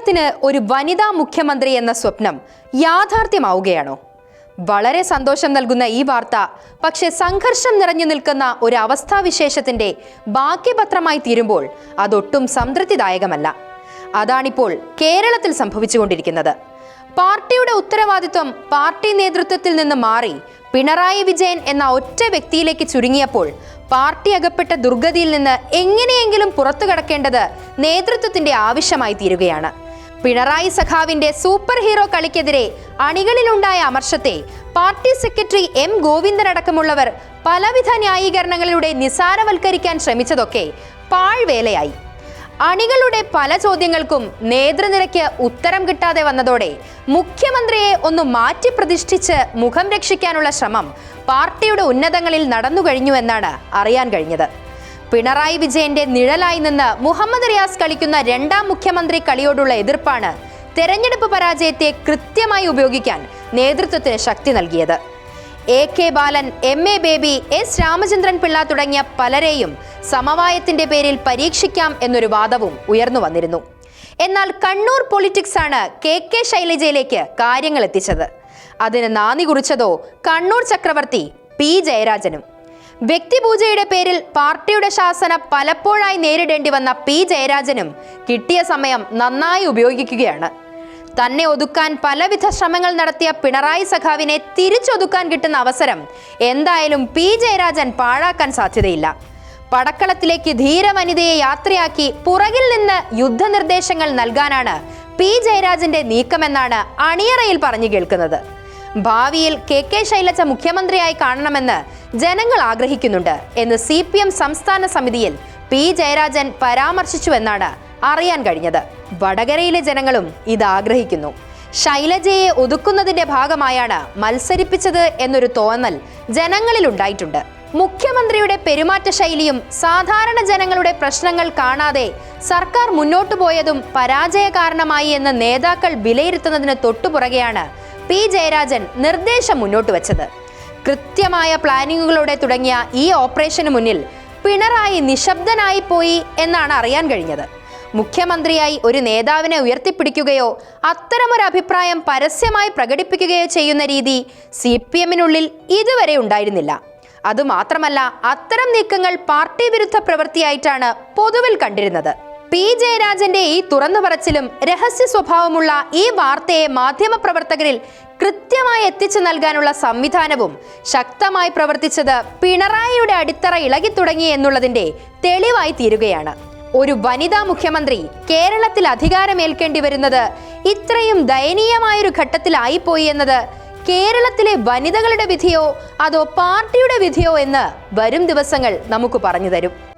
കേരളത്തിന് ഒരു വനിതാ മുഖ്യമന്ത്രി എന്ന സ്വപ്നം യാഥാർത്ഥ്യമാവുകയാണോ? വളരെ സന്തോഷം നൽകുന്ന ഈ വാർത്ത പക്ഷെ സംഘർഷം നിറഞ്ഞു നിൽക്കുന്ന ഒരു അവസ്ഥാവിശേഷത്തിന്റെ ബാക്കിപത്രമായി തീരുമ്പോൾ അതൊട്ടും സംതൃപ്തിദായകമല്ല. അതാണിപ്പോൾ കേരളത്തിൽ സംഭവിച്ചുകൊണ്ടിരിക്കുന്നത്. പാർട്ടിയുടെ ഉത്തരവാദിത്വം പാർട്ടി നേതൃത്വത്തിൽ നിന്ന് മാറി പിണറായി വിജയൻ എന്ന ഒറ്റ വ്യക്തിയിലേക്ക് ചുരുങ്ങിയപ്പോൾ പാർട്ടി അകപ്പെട്ട ദുർഗതിയിൽ നിന്ന് എങ്ങനെയെങ്കിലും പുറത്തു കടക്കേണ്ടത് നേതൃത്വത്തിന്റെ ആവശ്യമായി തീരുകയാണ്. പിണറായി സഖാവിന്റെ സൂപ്പർ ഹീറോ കളിക്കെതിരെ അണികളിലുണ്ടായ അമർഷത്തെ പാർട്ടി സെക്രട്ടറി എം ഗോവിന്ദൻ അടക്കമുള്ളവർ പലവിധ ന്യായീകരണങ്ങളിലൂടെ നിസാരവൽക്കരിക്കാൻ ശ്രമിച്ചതൊക്കെ പാഴ്വേലയായി. അണികളുടെ പല ചോദ്യങ്ങൾക്കും നേതൃനിരയ്ക്ക് ഉത്തരം കിട്ടാതെ വന്നതോടെ മുഖ്യമന്ത്രിയെ ഒന്ന് മാറ്റി പ്രതിഷ്ഠിച്ച് മുഖം രക്ഷിക്കാനുള്ള ശ്രമം പാർട്ടിയുടെ ഉന്നതങ്ങളിൽ നടന്നു കഴിഞ്ഞു എന്നാണ് അറിയാൻ കഴിഞ്ഞത്. പിണറായി വിജയന്റെ നിഴലായി നിന്ന് മുഹമ്മദ് റിയാസ് കളിക്കുന്ന രണ്ടാം മുഖ്യമന്ത്രി കളിയോടുള്ള എതിർപ്പാണ് തെരഞ്ഞെടുപ്പ് പരാജയത്തെ കൃത്യമായി ഉപയോഗിക്കാൻ നേതൃത്വത്തിന് ശക്തി നൽകിയത്. A K Balan M A Baby S Ramachandran Pillai തുടങ്ങിയ പലരെയും സമവായത്തിന്റെ പേരിൽ പരീക്ഷിക്കാം എന്നൊരു വാദവും ഉയർന്നു വന്നിരുന്നു. എന്നാൽ കണ്ണൂർ പൊളിറ്റിക്സ് ആണ് കെ കെ ശൈലജയിലേക്ക് കാര്യങ്ങൾ എത്തിച്ചത്. അതിന് നാന്ദി കുറിച്ചതോ കണ്ണൂർ ചക്രവർത്തി പി ജയരാജനും. വ്യക്തിപൂജയുടെ പേരിൽ പാർട്ടിയുടെ ശാസന പലപ്പോഴായി നേരിടേണ്ടി വന്ന പി. ജയരാജനും കിട്ടിയ സമയം നന്നായി ഉപയോഗിക്കുകയാണ്. തന്നെ ഒതുക്കാൻ പലവിധ ശ്രമങ്ങൾ നടത്തിയ പിണറായി സഖാവിനെ തിരിച്ചൊതുക്കാൻ കിട്ടുന്ന അവസരം എന്തായാലും പി. ജയരാജൻ പാഴാക്കാൻ സാധ്യതയില്ല. പടക്കളത്തിലേക്ക് ധീരവനിതയെ യാത്രയാക്കി പുറകിൽ നിന്ന് യുദ്ധനിർദ്ദേശങ്ങൾ നൽകാനാണ് പി. ജയരാജന്റെ നീക്കമെന്നാണ് അണിയറയിൽ പറഞ്ഞു കേൾക്കുന്നത്. ഭാവിയിൽ കെ കെ ശൈലജ മുഖ്യമന്ത്രിയായി കാണണമെന്ന് ജനങ്ങൾ ആഗ്രഹിക്കുന്നുണ്ട് എന്ന് സി സംസ്ഥാന സമിതിയിൽ പി ജയരാജൻ പരാമർശിച്ചുവെന്നാണ് അറിയാൻ കഴിഞ്ഞത്. വടകരയിലെ ജനങ്ങളും ഇത് ആഗ്രഹിക്കുന്നു. ശൈലജയെ ഒതുക്കുന്നതിന്റെ ഭാഗമായാണ് മത്സരിപ്പിച്ചത് എന്നൊരു തോന്നൽ ജനങ്ങളിൽ ഉണ്ടായിട്ടുണ്ട്. മുഖ്യമന്ത്രിയുടെ പെരുമാറ്റ ശൈലിയും സാധാരണ ജനങ്ങളുടെ പ്രശ്നങ്ങൾ കാണാതെ സർക്കാർ മുന്നോട്ടു പോയതും പരാജയ കാരണമായി എന്ന് നേതാക്കൾ വിലയിരുത്തുന്നതിന് തൊട്ടുപുറകെയാണ് പി ജയരാജൻ നിർദ്ദേശം മുന്നോട്ട് വച്ചത്. കൃത്യമായ പ്ലാനിങ്ങുകളോടെ തുടങ്ങിയ ഈ ഓപ്പറേഷന് മുന്നിൽ പിണറായി നിശബ്ദനായി പോയി എന്നാണ് അറിയാൻ കഴിഞ്ഞത്. മുഖ്യമന്ത്രിയായി ഒരു നേതാവിനെ ഉയർത്തിപ്പിടിക്കുകയോ അത്തരമൊരു അഭിപ്രായം പരസ്യമായി പ്രകടിപ്പിക്കുകയോ ചെയ്യുന്ന രീതി സി പി എമ്മിനുള്ളിൽ ഇതുവരെ ഉണ്ടായിരുന്നില്ല. അതുമാത്രമല്ല അത്തരം നീക്കങ്ങൾ പാർട്ടി വിരുദ്ധ പ്രവൃത്തിയായിട്ടാണ് പൊതുവിൽ കണ്ടിരുന്നത്. പി. ജയരാജന്റെ ഈ തുറന്നു പറച്ചിലും രഹസ്യ സ്വഭാവമുള്ള ഈ വാർത്തയെ മാധ്യമപ്രവർത്തകരിൽ കൃത്യമായി എത്തിച്ചു നൽകാനുള്ള സംവിധാനവും ശക്തമായി പ്രവർത്തിച്ചത് പിണറായിയുടെ അടിത്തറ ഇളകി തുടങ്ങി എന്നുള്ളതിന്റെ തെളിവായി തീരുകയാണ്. ഒരു വനിതാ മുഖ്യമന്ത്രി കേരളത്തിൽ അധികാരമേൽക്കേണ്ടി വരുന്നത് ഇത്രയും ദയനീയമായൊരു ഘട്ടത്തിലായിപ്പോയി എന്നത് കേരളത്തിലെ വനിതകളുടെ വിധിയോ അതോ പാർട്ടിയുടെ വിധിയോ എന്ന് വരും ദിവസങ്ങൾ നമുക്ക് പറഞ്ഞു തരും.